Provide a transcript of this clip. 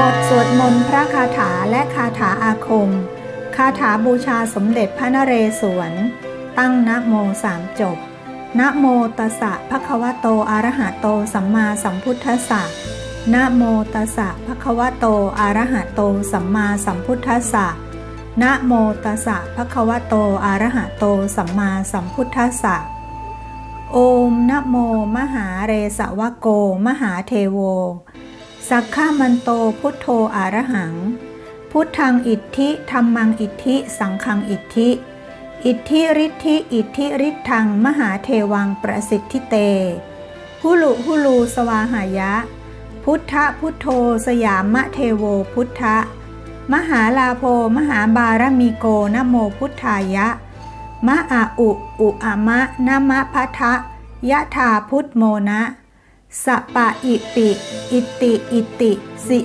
บทสวดมนต์พระคาถาและคาถาอาคม คาถาบูชาสมเด็จพระนเรศวร ตั้งนะโมสามจบ นะโมตัสสะภะคะวะโตอะระหะโตสัมมาสัมพุทธัสสะ นะโมตัสสะภะคะวะโตอะระหะโตสัมมาสัมพุทธัสสะ นะโมตัสสะภะคะวะโตอะระหะโตสัมมาสัมพุทธัสสะ โอมนะโม มหาเรสวะโก มหาเทโว สักขามันโตพุทโธอารหัง พุทธังอิทธิธรรมังอิทธิสังฆังอิทธิ อิทธิฤทธิอิทธิฤทธังมหาเทวังประสิทธิเต หุลุหุลูสวาหายะ พุทธพุทโธสยามะเทโวพุทธะ มหาลาโภมหาบารมีโกนะโมพุทธายะ มะอาอุอุอะมะนะมะพัทะยะธาพุทโมนะ สปะอิปิอิติ อิติ สิ